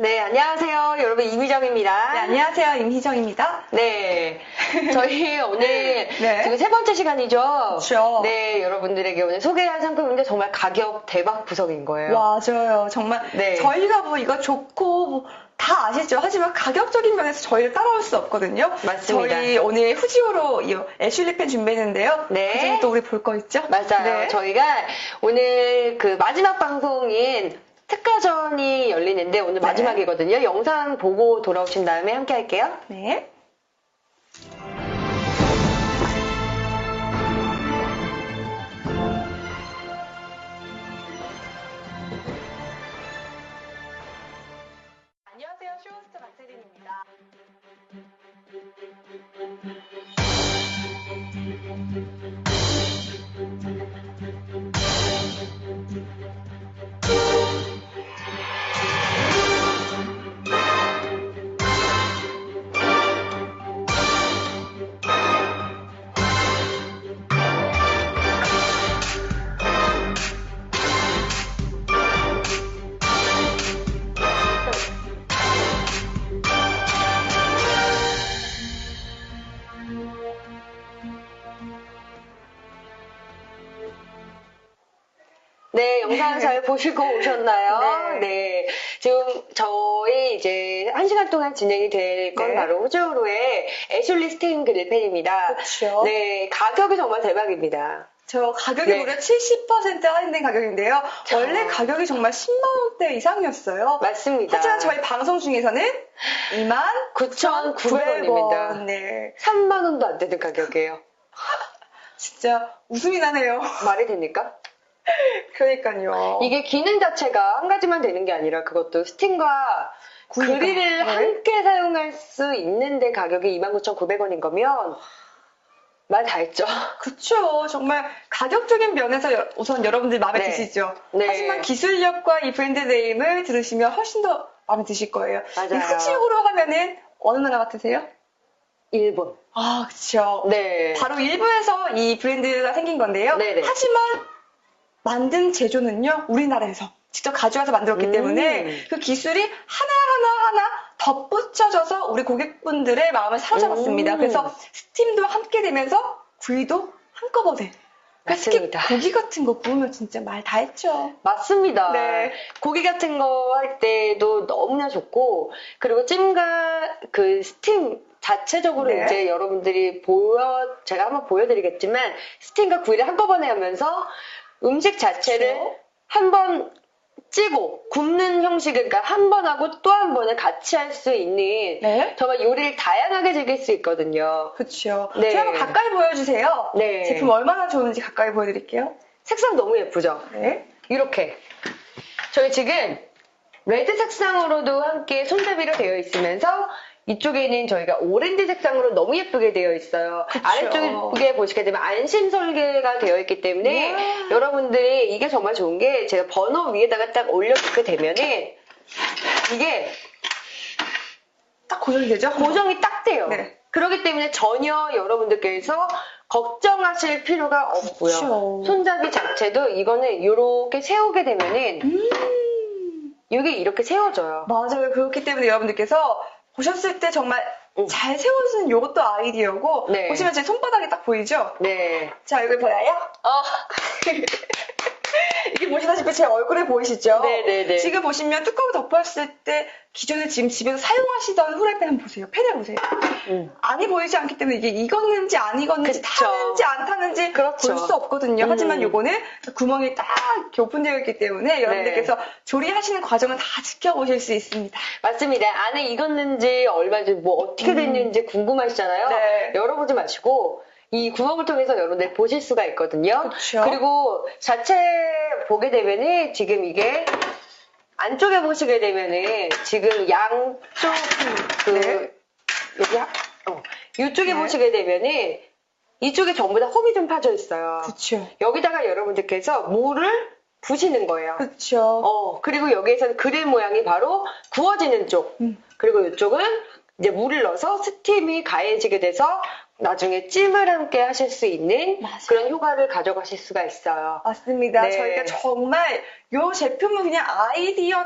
네, 안녕하세요. 여러분, 이미정입니다. 네, 안녕하세요. 임희정입니다. 네. 저희 오늘 네. 지금 세 번째 시간이죠. 그렇죠. 네, 여러분들에게 오늘 소개할 상품인데 정말 가격 대박 구성인 거예요. 맞아요. 정말 네. 저희가 뭐 이거 좋고 뭐다 아시죠? 하지만 가격적인 면에서 저희를 따라올 수 없거든요. 맞습니다. 저희 오늘 후지오로 이 애슐리 펜 준비했는데요. 네. 그중에 또 우리 볼 거 있죠? 맞아요. 네. 저희가 오늘 그 마지막 방송인 특가전이 열리는데 오늘 네. 마지막이거든요. 영상 보고 돌아오신 다음에 함께 할게요. 네. 안녕하세요. 쇼호스트 박세린입니다. 네, 영상 잘 보시고 오셨나요? 네. 네. 지금 저희 이제 한 시간 동안 진행이 될건 네. 바로 호주로의 애슐리 스테인 그릴펜입니다. 그렇죠. 네, 가격이 정말 대박입니다. 저 가격이 네. 무려 70% 할인된 가격인데요. 원래 가격이 정말 10만 원대 이상이었어요. 맞습니다. 하지만 저희 방송 중에서는 2만 9,900원입니다. 네. 3만 원도 안 되는 가격이에요. 진짜 웃음이 나네요. 말이 됩니까? 그러니까요. 이게 기능 자체가 한 가지만 되는 게 아니라 그것도 스팀과 그러니까. 그릴을 네. 함께 사용할 수 있는데 가격이 29,900원인 거면 말 다 했죠. 그쵸. 정말 가격적인 면에서 여- 우선 여러분들 마음에 네. 드시죠. 네. 하지만 기술력과 이 브랜드 네임을 들으시면 훨씬 더 마음에 드실 거예요. 맞아요. 이 후지옥으로 하면은 어느 나라 같으세요? 일본. 아, 그쵸. 네. 바로 일부에서 이 브랜드가 생긴 건데요. 네네. 하지만 만든 제조는요, 우리나라에서 직접 가져와서 만들었기 음. 때문에 그 기술이 하나하나 하나 덧붙여져서 우리 고객분들의 마음을 사로잡았습니다. 음. 그래서 스팀도 함께 되면서 구이도 한꺼번에. 그러니까 특히 맞습니다. 고기 같은 거 구우면 진짜 말 다 했죠. 맞습니다. 네. 고기 같은 거 할 때도 너무나 좋고, 그리고 찜과 그 스팀 자체적으로 네. 이제 여러분들이 보여, 제가 한번 보여드리겠지만, 스팀과 구이를 한꺼번에 하면서 음식 자체를. 한 번 찌고 굽는 형식을 그러니까 한 번 하고 또 한 번을 같이 할 수 있는 네. 정말 요리를 다양하게 즐길 수 있거든요. 그렇죠. 네. 제가 한번 가까이 보여주세요. 네. 제품 얼마나 좋은지 가까이 보여드릴게요. 색상 너무 예쁘죠? 네. 이렇게 저희 지금 레드 색상으로도 함께 손잡이로 되어 있으면서 이쪽에는 저희가 오렌지 색상으로 너무 예쁘게 되어 있어요. 그쵸. 아래쪽에 보시게 되면 안심 설계가 되어 있기 때문에 와. 여러분들이 이게 정말 좋은 게 제가 버너 위에다가 딱 올려놓게 되면은 이게 딱 고정이 되죠? 고정이 딱 돼요. 네. 그렇기 때문에 전혀 여러분들께서 걱정하실 필요가 없고요. 그쵸. 손잡이 자체도 이거는 이렇게 세우게 되면은 음. 이게 이렇게 세워져요. 맞아요. 그렇기 때문에 여러분들께서 보셨을 때 정말 음. 잘 세워진 이것도 아이디어고 네. 보시면 제 손바닥이 딱 보이죠? 네. 자, 여기 보여요? 어, 보시다시피 제 얼굴에 보이시죠? 네네네. 지금 보시면 뚜껑을 덮었을 때 기존에 지금 집에서 사용하시던 후라이팬 한번 보세요. 팬을 보세요. 음. 안이 보이지 않기 때문에 이게 익었는지 안 익었는지 그쵸. 타는지 안 타는지 그렇죠. 볼수 없거든요. 음. 하지만 요거는 구멍이 딱 오픈되어 있기 때문에 여러분들께서 네. 조리하시는 과정을 다 지켜보실 수 있습니다. 맞습니다. 안에 익었는지 얼마인지 뭐 어떻게 됐는지 궁금하시잖아요. 음. 네. 열어보지 마시고 이 구멍을 통해서 여러분들 보실 수가 있거든요. 그쵸. 그리고 자체 보게 되면은 지금 이게 안쪽에 보시게 되면은 지금 양쪽 그 네. 여기 하- 어, 이쪽에 네. 보시게 되면은 이쪽에 전부 다 홈이 좀 파져 있어요. 그렇죠. 여기다가 여러분들께서 물을 부시는 거예요. 그렇죠. 어, 그리고 여기에서는 그릴 모양이 바로 구워지는 쪽. 음. 그리고 이쪽은 이제 물을 넣어서 스팀이 가해지게 돼서 나중에 찜을 함께 하실 수 있는 맞아요. 그런 효과를 가져가실 수가 있어요. 맞습니다. 네. 저희가 정말 이 제품은 그냥 아이디어